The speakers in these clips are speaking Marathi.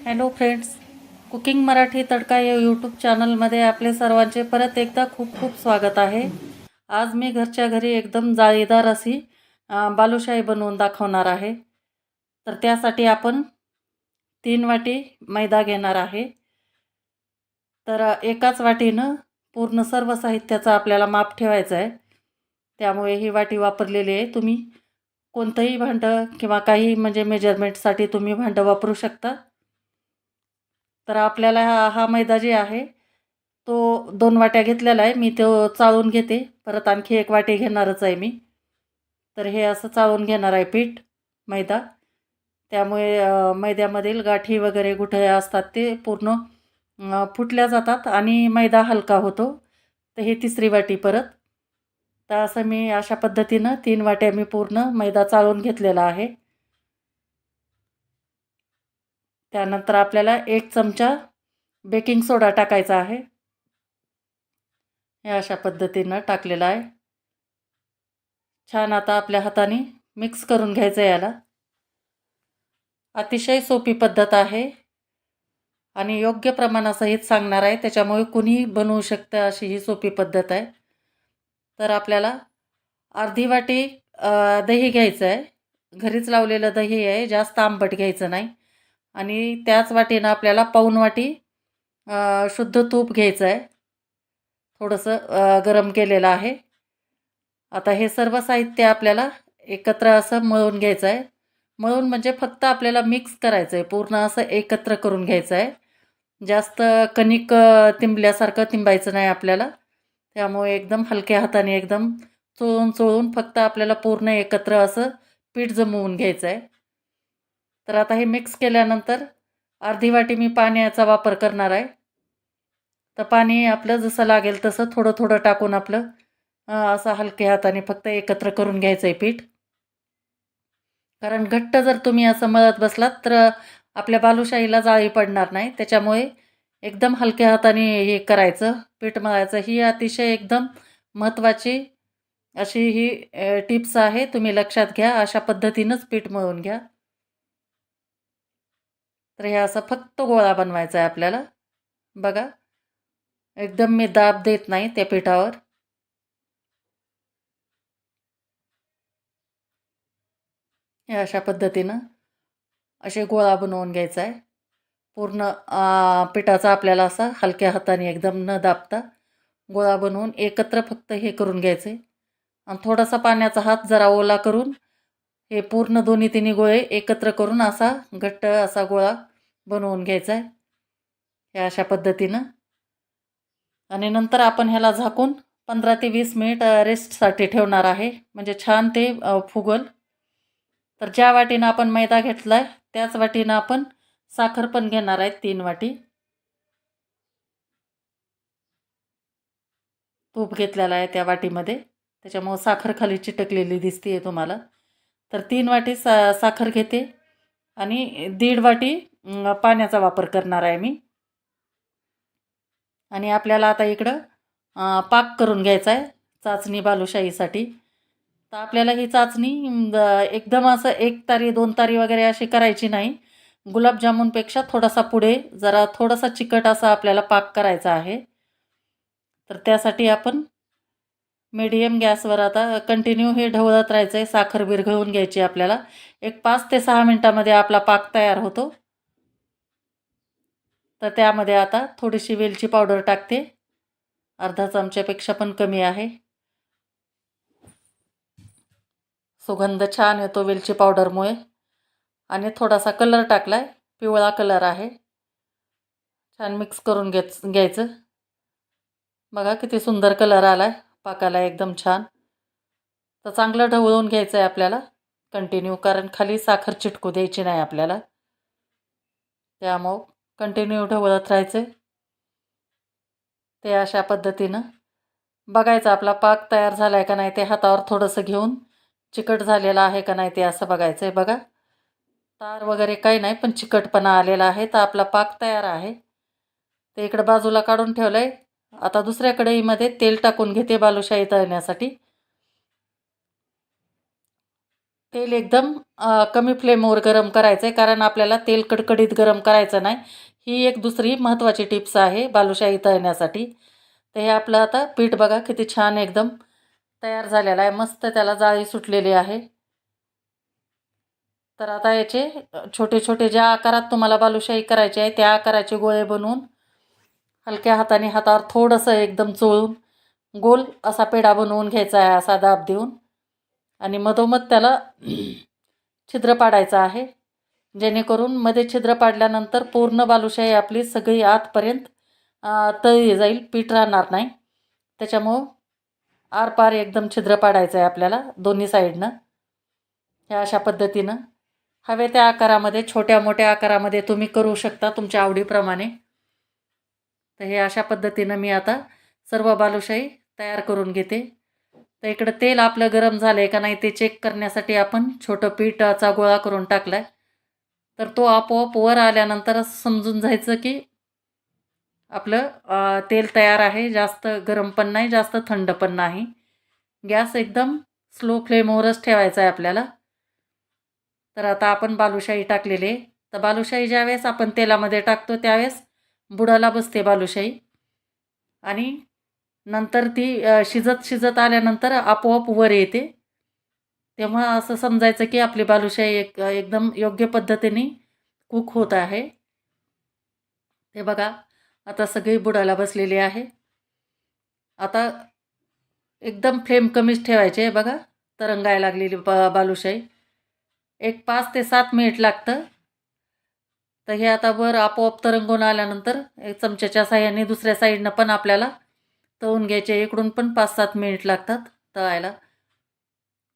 हॅलो फ्रेंड्स कुकिंग मराठी तडका या यूट्यूब चॅनलमध्ये आपले सर्वांचे परत एकदा खूप खूप स्वागत आहे आज मी घरच्या घरी एकदम जाळीदार अशी बालुशाही बनवून दाखवणार आहे तर त्यासाठी आपण तीन वाटी मैदा घेणार आहे तर एकाच वाटीनं पूर्ण सर्व साहित्याचा आपल्याला माप ठेवायचं आहे त्यामुळे ही वाटी वापरलेली आहे तुम्ही कोणतंही भांडं किंवा काही म्हणजे मेजरमेंटसाठी तुम्ही भांडं वापरू शकता तर आपल्याला हा हा मैदा जे आहे तो दोन वाट्या घेतलेला आहे. मी तो चाळून घेते. परत आणखी एक वाटी घेणारच आहे मी. तर हे असं चाळून घेणार आहे पीठ मैदा. त्यामुळे मैद्यामधील गाठी वगैरे कुठे असतात ते पूर्ण फुटल्या जातात आणि मैदा हलका होतो. तर हे तिसरी वाटी परत. तर असं मी अशा पद्धतीनं तीन वाट्या मी पूर्ण मैदा चाळून घेतलेला आहे. त्यानंतर आपल्याला एक चमचा बेकिंग सोडा टाकायचा आहे. हे अशा पद्धतीनं टाकलेलं आहे. छान आता आपल्या हाताने मिक्स करून घ्यायचं याला. अतिशय सोपी पद्धत आहे आणि योग्य प्रमाणासहित सांगणार आहे त्याच्यामुळे कुणीही बनवू शकतं अशी ही सोपी पद्धत आहे. तर आपल्याला अर्धी वाटी दही घ्यायचं आहे. घरीच लावलेलं दही आहे जास्त आंबट घ्यायचं नाही. आणि त्याच वाटीनं आपल्याला पाऊन वाटी शुद्ध तूप घ्यायचं आहे थोडंसं गरम केलेलं आहे. आता हे सर्व साहित्य आपल्याला एकत्र असं मळून घ्यायचं आहे मळून म्हणजे फक्त आपल्याला मिक्स करायचं आहे पूर्ण असं एकत्र करून घ्यायचं आहे जास्त कणिक तिंबल्यासारखं तिंबायचं नाही आपल्याला. त्यामुळे एकदम हलक्या हाताने एकदम चोळून चोळून फक्त आपल्याला पूर्ण एकत्र असं पीठ जमवून घ्यायचं आहे तर आता हे मिक्स केल्यानंतर अर्धी वाटी मी पाण्याचा वापर करणार आहे. तर पाणी आपलं जसं लागेल तसं थोडं थोडं टाकून आपलं असं हलक्या हाताने फक्त एकत्र करून घ्यायचं आहे पीठ. कारण घट्ट जर तुम्ही असं मळत बसलात तर आपल्या बालुशाहीला जाळी पडणार नाही. त्याच्यामुळे एकदम हलक्या हाताने हे करायचं पीठ मळायचं. ही अतिशय एकदम महत्त्वाची अशी ही टिप्स आहे. तुम्ही लक्षात घ्या. अशा पद्धतीनंच पीठ मळून घ्या. तर हे असं फक्त गोळा बनवायचा आहे आपल्याला. बघा. एकदम मी दाब देत नाही त्या पिठावर. हे अशा पद्धतीनं असे गोळा बनवून घ्यायचा आहे. पूर्ण पिठाचा आपल्याला असा हलक्या हाताने एकदम न दाबता गोळा बनवून एकत्र फक्त हे करून घ्यायचे. आणि थोडासा पाण्याचा हात जरा ओला करून हे पूर्ण दोन्ही तिन्ही गोळे एकत्र करून असा घट्ट असा गोळा बनवून घ्यायचं आहे हे अशा पद्धतीनं. आणि नंतर आपण ह्याला झाकून पंधरा ते वीस मिनिट रेस्टसाठी ठेवणार आहे. म्हणजे छान ते फुगल. तर ज्या वाटीनं आपण मैदा घेतला आहे त्याच वाटीनं आपण साखर पण घेणार आहे तीन वाटी. तूप घेतलेला आहे त्या वाटीमध्ये. त्याच्यामुळं साखर खाली चिटकलेली दिसते आहे तुम्हाला. तर तीन वाटी सा साखर घेते. आणि दीड वाटी पाण्याचा वापर करणार आहे मी. आणि आपल्याला आता इकडं पाक करून घ्यायचा आहे चाचणी बालुशाहीसाठी. तर आपल्याला ही चाचणी एकदम असं एक तारी दोन तारी वगैरे अशी करायची नाही. गुलाबजामुनपेक्षा थोडासा पुढे जरा थोडासा चिकट असा आपल्याला पाक करायचा आहे. तर त्यासाठी आपण मीडियम गॅसवर आता कंटिन्यू हे ढवळत राहायचं आहे साखर विरघळून घ्यायची आपल्याला. एक पाच ते सहा मिनटामध्ये आपला पाक तयार होतो. तर त्यामध्ये आता थोडीशी वेलची पावडर टाकते. अर्धा चमच्यापेक्षा पण कमी आहे. सुगंध छान येतो वेलची पावडरमुळे. आणि थोडासा कलर टाकला आहे पिवळा कलर आहे. छान मिक्स करून घेत घ्यायचं. बघा किती सुंदर कलर आला आहे पाकाला एकदम छान. तर चांगलं ढवळून घ्यायचं आहे आपल्याला. कंटिन्यू कारण खाली साखर चिटकू द्यायची नाही आपल्याला. त्यामुळं कंटिन्यू ढवळत राहायचं ते अशा पद्धतीनं बघायचं आपला पाक तयार झाला आहे का नाही ते हातावर थोडंसं घेऊन चिकट झालेलं आहे का नाही ते असं बघायचं आहे बघा. तार वगैरे काही नाही पण चिकटपणा आलेला आहे. तर आपला पाक तयार आहे. ते इकडं बाजूला काढून ठेवलं आहे आता दुसऱ्या कढईमध्ये तेल टाकून घेते बालुशाही तळण्यासाठी. तेल एकदम कमी फ्लेमवर गरम करायचं आहे कारण आपल्याला तेल कडकडीत गरम करायचं नाही. ही एक दुसरी महत्त्वाची टिप्स आहे बालुशाही तळण्यासाठी. तर हे आपलं आता पीठ बघा किती छान एकदम तयार झालेलं आहे. मस्त त्याला जाळी सुटलेली आहे. तर आता याचे छोटे छोटे ज्या आकारात तुम्हाला बालुशाही करायची आहे त्या आकाराचे गोळे बनवून हलक्या हाताने हातावर थोडंसं एकदम चोळून गोल असा पेढा बनवून घ्यायचा आहे असा दाब देऊन. आणि मधोमध त्याला छिद्र पाडायचं आहे. जेणेकरून मध्ये छिद्र पाडल्यानंतर पूर्ण बालुशाही आपली सगळी आतपर्यंत तळी तळली जाईल पीठ राहणार नाही. त्याच्यामुळं आरपार एकदम छिद्र पाडायचं आहे आपल्याला दोन्ही साईडनं. ह्या अशा पद्धतीनं. हवे त्या आकारामध्ये छोट्या मोठ्या आकारामध्ये तुम्ही करू शकता तुमच्या आवडीप्रमाणे. तर हे अशा पद्धतीनं मी आता सर्व बालुशाही तयार करून घेते. तर इकडं तेल आपलं गरम झालं आहे का नाही ते चेक करण्यासाठी आपण छोटं पीठाचा गोळा करून टाकला आहे तर तो आपोआप वर आल्यानंतर समजून जायचं की आपलं तेल तयार आहे जास्त गरम पण नाही जास्त थंड पण नाही. गॅस एकदम स्लो फ्लेमवरच ठेवायचा आहे आपल्याला. तर आता आपण बालुशाही टाकलेले तर बालुशाही ज्यावेळेस आपण तेलामध्ये टाकतो त्यावेळेस बुडाला बसते बालुशाही. आणि नंतर ती शिजत शिजत आल्यानंतर आपोआप वर येते. तेव्हा असं समजायचं की आपली बालुशाही एक एकदम योग्य पद्धतीने कुक होत आहे. ते बघा आता सगळी बुडायला बसलेली आहे. आता एकदम फ्लेम कमीच ठेवायचे आहे बघा तरंगायला लागलेली बा बालुशाही. एक पाच ते सात मिनिट लागतं. तर हे आता वर आपोआप तरंगून आल्यानंतर एक चमच्याच्या साह्याने दुसऱ्या साईडनं पण आपल्याला तळून घ्यायचे. इकडून पण पाच सात मिनिट लागतात तळायला.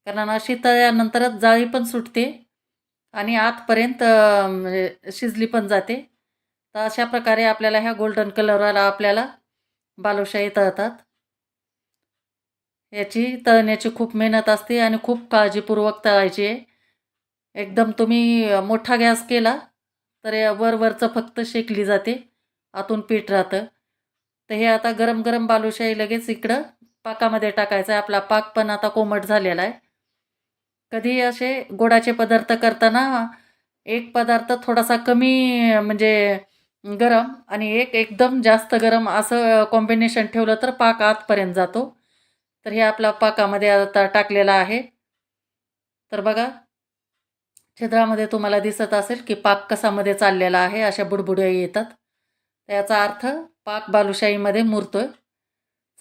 कारण अशी तळल्यानंतरच जाळी पण सुटते आणि आतपर्यंत म्हणजे शिजली पण जाते. तर अशा प्रकारे आपल्याला ह्या गोल्डन कलरवाला आपल्याला बालुशाही तळतात. याची तळण्याची खूप मेहनत असते आणि खूप काळजीपूर्वक तळायची आहे. एकदम तुम्ही मोठा गॅस केला तर वरवरचं फक्त शेकली जाते आतून पीठ राहतं. तर हे आता गरम गरम बालुशाही लगेच इकडं पाकामध्ये टाकायचं आहे. आपला पाक पण आता कोमट झालेला आहे. कधी असे गोडाचे पदार्थ करताना एक पदार्थ थोडासा कमी म्हणजे गरम आणि एक एकदम जास्त गरम असं कॉम्बिनेशन ठेवलं तर पाक आतपर्यंत जातो. तर हे आपला पाकामध्ये आता टाकलेला आहे. तर बघा छिद्रामध्ये तुम्हाला दिसत असेल की पाक कसामध्ये चाललेला आहे अशा बुडबुड्या येतात. याचा अर्थ पाक बालुशाहीमध्ये मुरतोय.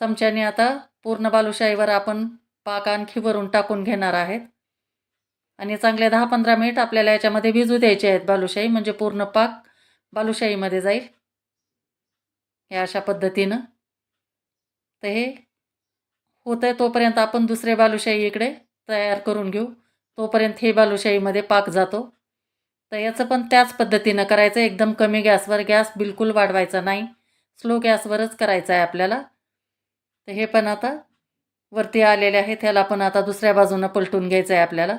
चमच्याने आता पूर्ण बालुशाहीवर आपण पाक आणखी वरून टाकून घेणार आहेत. आणि चांगले दहा पंधरा मिनिट आपल्याला याच्यामध्ये भिजू द्यायचे आहेत बालुशाही म्हणजे पूर्ण पाक बालुशाहीमध्ये जाईल. हे अशा पद्धतीनं. तर हे होतं आहे तोपर्यंत आपण दुसरे बालुशाही इकडे तयार करून घेऊ. तोपर्यंत हे बालुशाहीमध्ये पाक जातो. तर याचं पण त्याच पद्धतीनं करायचं. एकदम कमी गॅसवर गॅस बिलकुल वाढवायचा नाही. स्लो गॅसवरच करायचं आहे आपल्याला. तर हे पण आता वरती आलेले आहेत. ह्याला पण आता दुसऱ्या बाजूनं पलटून घ्यायचं आहे आपल्याला.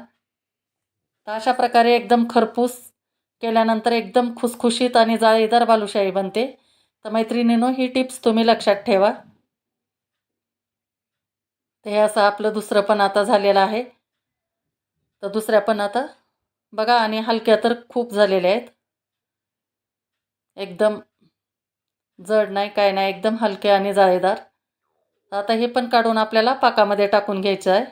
तर अशा प्रकारे एकदम खरपूस केल्यानंतर एकदम खुसखुशीत आणि जाळीदार बालुशाही बनते. तर मैत्रिणीनो ही टिप्स तुम्ही लक्षात ठेवा. तर हे असं आपलं दुसरं पण आता झालेलं आहे. तर दुसऱ्या पण आता बघा आणि हलक्या तर खूप झालेल्या आहेत. एकदम जड नाही काय नाही एकदम हलके आणि जाळीदार. आता हे पण काढून आपल्याला पाकामध्ये टाकून घ्यायचं आहे.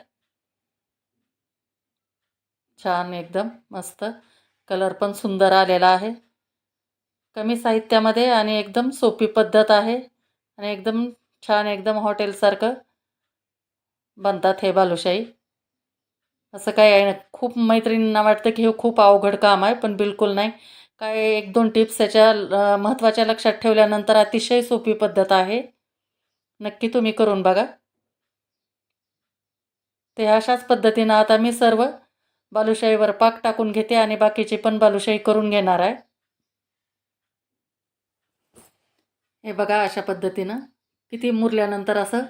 छान एकदम मस्त. कलर पण सुंदर आलेला आहे. कमी साहित्यामध्ये आणि एकदम सोपी पद्धत आहे. आणि एकदम छान एकदम हॉटेलसारखं बनतात हे बालुशाही. असं काय आहे ना खूप मैत्रिणींना वाटतं की हे खूप अवघड काम आहे पण बिलकुल नाही. काय एक दोन टिप्स याच्या महत्त्वाच्या लक्षात ठेवल्यानंतर अतिशय सोपी पद्धत आहे. नक्की तुम्ही करून बघा. ते अशाच पद्धतीनं आता मी सर्व बालुशाहीवर पाक टाकून घेते आणि बाकीची पण बालुशाही करून घेणार आहे. हे बघा अशा पद्धतीनं किती मुरल्यानंतर असं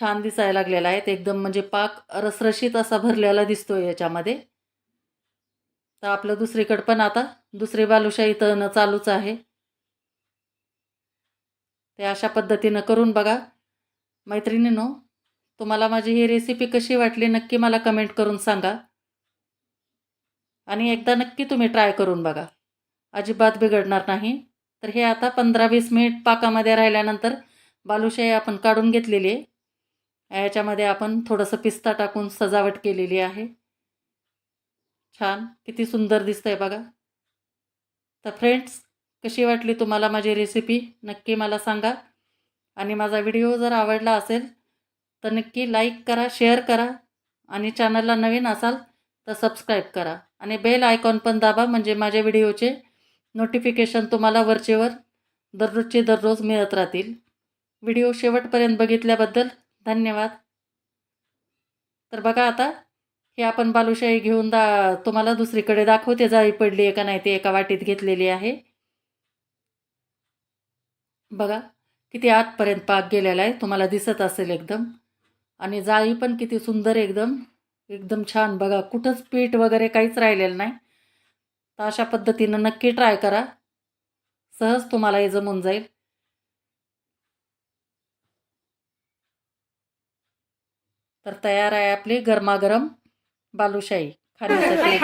छान दिसायला लागलेलं आहे. एकदम म्हणजे पाक रसरशीत असा भरलेला दिसतोय याच्यामध्ये. तर आपलं दुसरीकडं पण आता दुसरी बालुशाही तळणं चालूच आहे. ते अशा पद्धतीनं करून बघा. मैत्रिणीनो तुम्हाला माझी ही रेसिपी कशी वाटली नक्की मला कमेंट करून सांगा. आणि एकदा नक्की तुम्ही ट्राय करून बघा. अजिबात बिघडणार नाही. तर हे आता पंधरा वीस मिनिट पाकामध्ये राहिल्यानंतर बालुशाही आपण काढून घेतलेली आहे. याच्यामध्ये आपण थोडंसं पिस्ता टाकून सजावट केलेली आहे. छान. किती सुंदर दिसतंय बघा. तर फ्रेंड्स कशी वाटली तुम्हाला माझी रेसिपी नक्की मला सांगा. आणि माझा व्हिडिओ जर आवडला असेल तर नक्की लाईक करा शेअर करा. आणि चॅनलला नवीन असाल तर सबस्क्राईब करा. आणि बेल आयकॉन पण दाबा म्हणजे माझ्या व्हिडिओचे नोटिफिकेशन तुम्हाला वरचेवर दररोजचे दररोज मिळत राहतील. व्हिडिओ शेवटपर्यंत बघितल्याबद्दल धन्यवाद. तर बघा आता हे आपण बालुशाही घेऊन दा तुम्हाला दुसरीकडे दाखवते जाळी पडली आहे का नाही ते एका वाटीत घेतलेली आहे. बघा किती आतपर्यंत पाक गेलेला आहे तुम्हाला दिसत असेल एकदम. आणि जाळी पण किती सुंदर एकदम. एकदम छान. बघा कुठंच पीठ वगैरे काहीच राहिलेलं नाही. तर अशा पद्धतीनं नक्की ट्राय करा. सहज तुम्हाला हे जमून जाईल. तर तयार आहे आपली गरमागरम बालुशाही. खाण्यासाठी